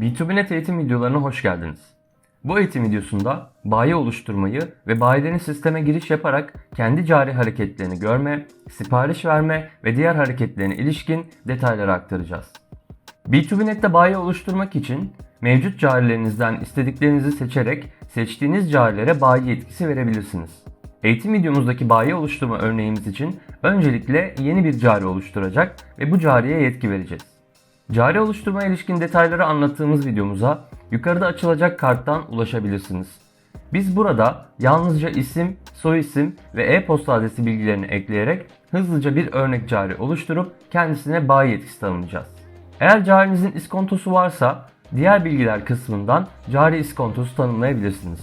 B2B'net eğitim videolarına hoş geldiniz. Bu eğitim videosunda bayi oluşturmayı ve bayilerin sisteme giriş yaparak kendi cari hareketlerini görme, sipariş verme ve diğer hareketlerine ilişkin detayları aktaracağız. B2B'net'te bayi oluşturmak için mevcut carilerinizden istediklerinizi seçerek seçtiğiniz carilere bayi yetkisi verebilirsiniz. Eğitim videomuzdaki bayi oluşturma örneğimiz için öncelikle yeni bir cari oluşturacak ve bu cariye yetki vereceğiz. Cari oluşturma ilişkin detayları anlattığımız videomuza yukarıda açılacak karttan ulaşabilirsiniz. Biz burada yalnızca isim, soyisim ve e-posta adresi bilgilerini ekleyerek hızlıca bir örnek cari oluşturup kendisine bayi yetkisi tanımlayacağız. Eğer carinizin iskontosu varsa diğer bilgiler kısmından cari iskontosu tanımlayabilirsiniz.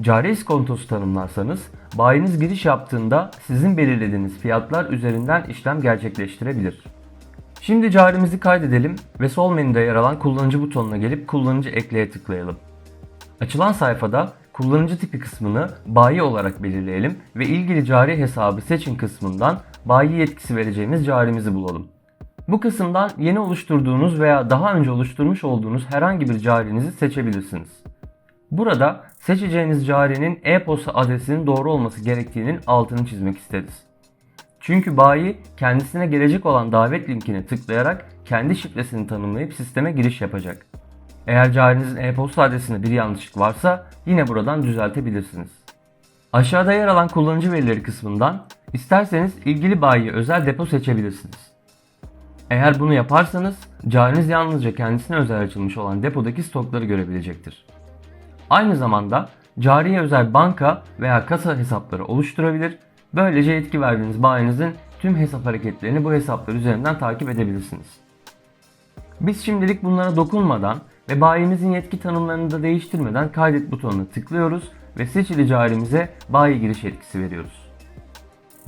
Cari iskontosu tanımlarsanız bayiniz giriş yaptığında sizin belirlediğiniz fiyatlar üzerinden işlem gerçekleştirebilir. Şimdi carimizi kaydedelim ve sol menüde yer alan kullanıcı butonuna gelip kullanıcı ekleye tıklayalım. Açılan sayfada kullanıcı tipi kısmını bayi olarak belirleyelim ve ilgili cari hesabı seçin kısmından bayi yetkisi vereceğimiz carimizi bulalım. Bu kısımdan yeni oluşturduğunuz veya daha önce oluşturmuş olduğunuz herhangi bir carinizi seçebilirsiniz. Burada seçeceğiniz carinin e-posta adresinin doğru olması gerektiğinin altını çizmek isteriz. Çünkü bayi kendisine gelecek olan davet linkine tıklayarak kendi şifresini tanımlayıp sisteme giriş yapacak. Eğer carinizin e-posta adresinde bir yanlışlık varsa yine buradan düzeltebilirsiniz. Aşağıda yer alan kullanıcı verileri kısmından isterseniz ilgili bayiye özel depo seçebilirsiniz. Eğer bunu yaparsanız cariniz yalnızca kendisine özel açılmış olan depodaki stokları görebilecektir. Aynı zamanda cariye özel banka veya kasa hesapları oluşturabilir. Böylece yetki verdiğiniz bayinizin tüm hesap hareketlerini bu hesaplar üzerinden takip edebilirsiniz. Biz şimdilik bunlara dokunmadan ve bayimizin yetki tanımlarını da değiştirmeden kaydet butonuna tıklıyoruz ve seçili carimize bayi giriş yetkisi veriyoruz.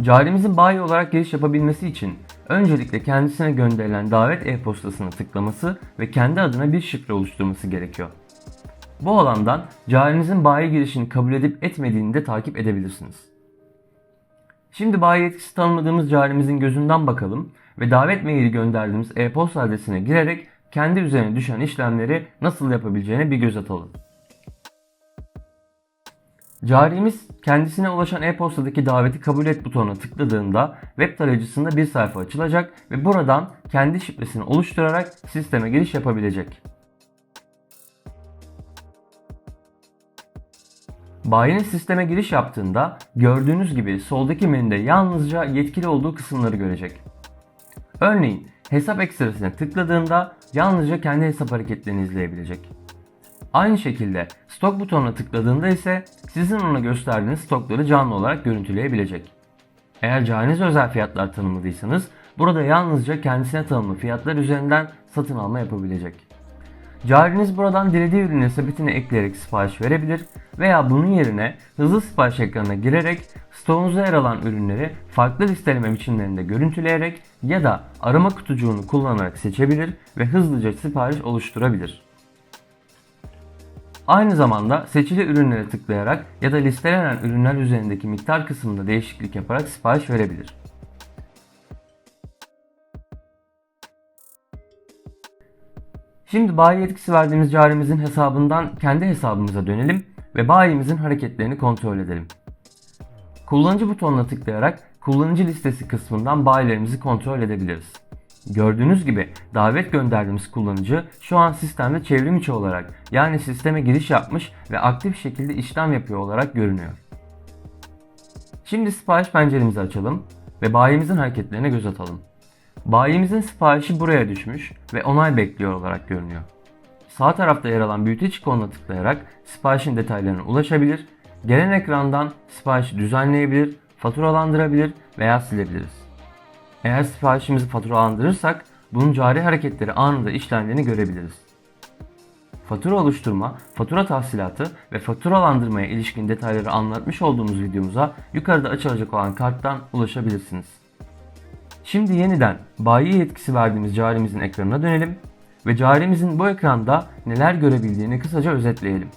Carimizin bayi olarak giriş yapabilmesi için öncelikle kendisine gönderilen davet e-postasına tıklaması ve kendi adına bir şifre oluşturması gerekiyor. Bu alandan carinizin bayi girişini kabul edip etmediğini de takip edebilirsiniz. Şimdi bayi yetkisi tanımladığımız carimizin gözünden bakalım ve davet maili gönderdiğimiz e-posta adresine girerek kendi üzerine düşen işlemleri nasıl yapabileceğine bir göz atalım. Carimiz kendisine ulaşan e-postadaki daveti kabul et butonuna tıkladığında web tarayıcısında bir sayfa açılacak ve buradan kendi şifresini oluşturarak sisteme giriş yapabilecek. Bayinin sisteme giriş yaptığında gördüğünüz gibi soldaki menüde yalnızca yetkili olduğu kısımları görecek. Örneğin hesap ekstrasına tıkladığında yalnızca kendi hesap hareketlerini izleyebilecek. Aynı şekilde stok butonuna tıkladığında ise sizin ona gösterdiğiniz stokları canlı olarak görüntüleyebilecek. Eğer carinize özel fiyatlar tanımladıysanız burada yalnızca kendisine tanımlı fiyatlar üzerinden satın alma yapabilecek. Cariniz buradan dilediği ürünün sepetine ekleyerek sipariş verebilir veya bunun yerine hızlı sipariş ekranına girerek stoğunuzda yer alan ürünleri farklı listeleme biçimlerinde görüntüleyerek ya da arama kutucuğunu kullanarak seçebilir ve hızlıca sipariş oluşturabilir. Aynı zamanda seçili ürünlere tıklayarak ya da listelenen ürünler üzerindeki miktar kısmında değişiklik yaparak sipariş verebilir. Şimdi bayi yetkisi verdiğimiz carimizin hesabından kendi hesabımıza dönelim ve bayimizin hareketlerini kontrol edelim. Kullanıcı butonuna tıklayarak kullanıcı listesi kısmından bayilerimizi kontrol edebiliriz. Gördüğünüz gibi davet gönderdiğimiz kullanıcı şu an sistemde çevrim içi olarak yani sisteme giriş yapmış ve aktif şekilde işlem yapıyor olarak görünüyor. Şimdi sipariş penceremizi açalım ve bayimizin hareketlerine göz atalım. Bayimizin siparişi buraya düşmüş ve onay bekliyor olarak görünüyor. Sağ tarafta yer alan büyüteç ikonuna tıklayarak siparişin detaylarına ulaşabilir, gelen ekrandan siparişi düzenleyebilir, faturalandırabilir veya silebiliriz. Eğer siparişimizi faturalandırırsak bunun cari hareketleri anında işlendiğini görebiliriz. Fatura oluşturma, fatura tahsilatı ve faturalandırmaya ilişkin detayları anlatmış olduğumuz videomuza yukarıda açılacak olan karttan ulaşabilirsiniz. Şimdi yeniden bayi yetkisi verdiğimiz carimizin ekranına dönelim ve carimizin bu ekranda neler görebildiğini kısaca özetleyelim.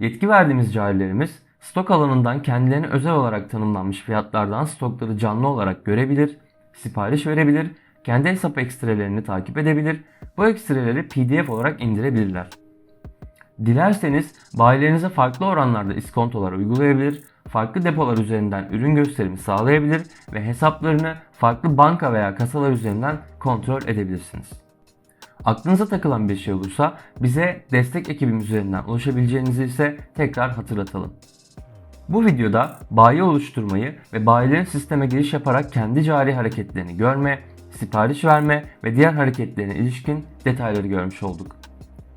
Yetki verdiğimiz carilerimiz stok alanından kendilerine özel olarak tanımlanmış fiyatlardan stokları canlı olarak görebilir, sipariş verebilir, kendi hesap ekstrelerini takip edebilir, bu ekstreleri PDF olarak indirebilirler. Dilerseniz bayilerinize farklı oranlarda iskontolar uygulayabilir, farklı depolar üzerinden ürün gösterimi sağlayabilir ve hesaplarını farklı banka veya kasalar üzerinden kontrol edebilirsiniz. Aklınıza takılan bir şey olursa bize destek ekibimiz üzerinden ulaşabileceğinizi ise tekrar hatırlatalım. Bu videoda bayi oluşturmayı ve bayilerin sisteme giriş yaparak kendi cari hareketlerini görme, sipariş verme ve diğer hareketlerine ilişkin detayları görmüş olduk.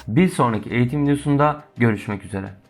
Bir sonraki eğitim videosunda görüşmek üzere.